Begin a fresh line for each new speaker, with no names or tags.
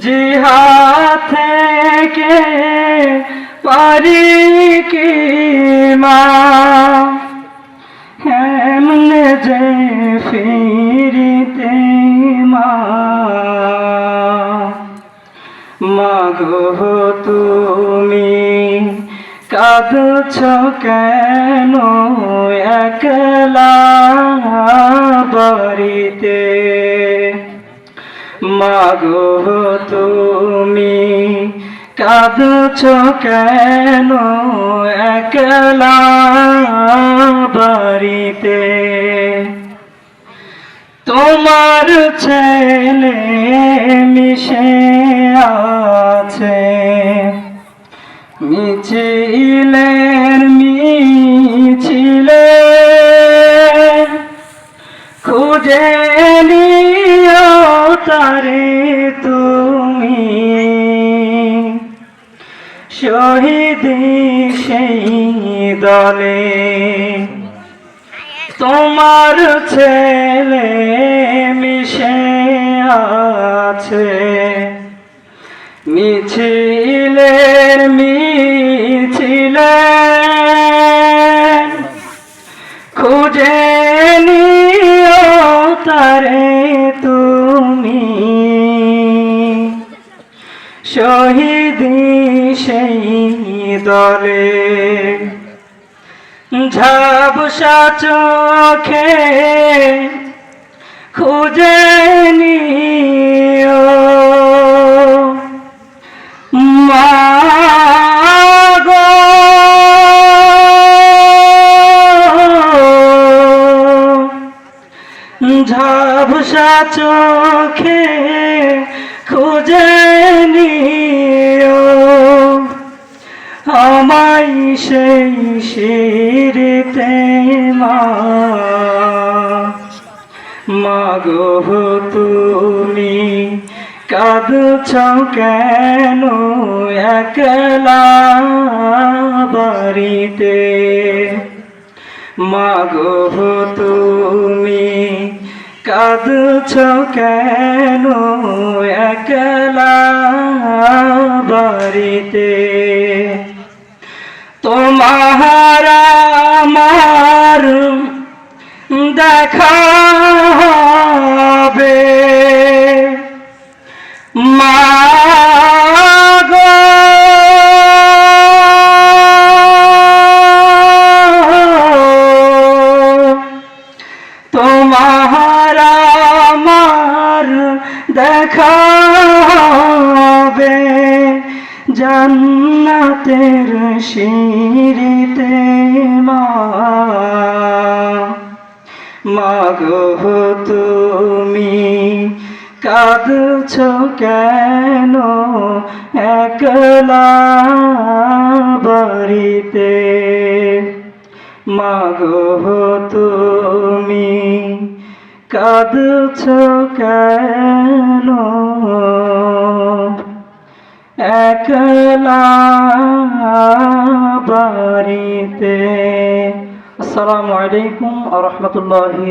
জিহাদ থেকে পারি কি মা? এমনে যে ফিরিতে মা? মাগো, তুমি কাঁদছ কেন? একলা বাড়িতে মাগো তুমি কাঁদছ কেন একলা বাড়িতে? তোমার ছেলে মিশে আছে মিছিলের মিছিলে খুঁজে নিও তারে তুমি। শহীদ সেই দলে। তোমার ছেলে মিশে আছে। মিছিলের মিছিলে শহীদ সেই দলে। ঝাবসা চোখে খুঁজে নিও। মাগো ঝাবসা চোখে খুঁজে নিও। আমায় সেই শিরিতে মাগো তুমি কাঁদছ কেন একলা বাড়িতে? মাগো তুমি কাঁদছ কেন? একলা বাড়িতে। তোমার আমার দেখা দেখা হবে জান্নাতের শিরিতে মা। মাগো তুমি কাঁদছ কেন? একলা বাড়িতে। মাগো তুমি কাঁদছ কেন? একলা বাড়িতে। আসসালামু আলাইকুম আ রহমতুল্লাহি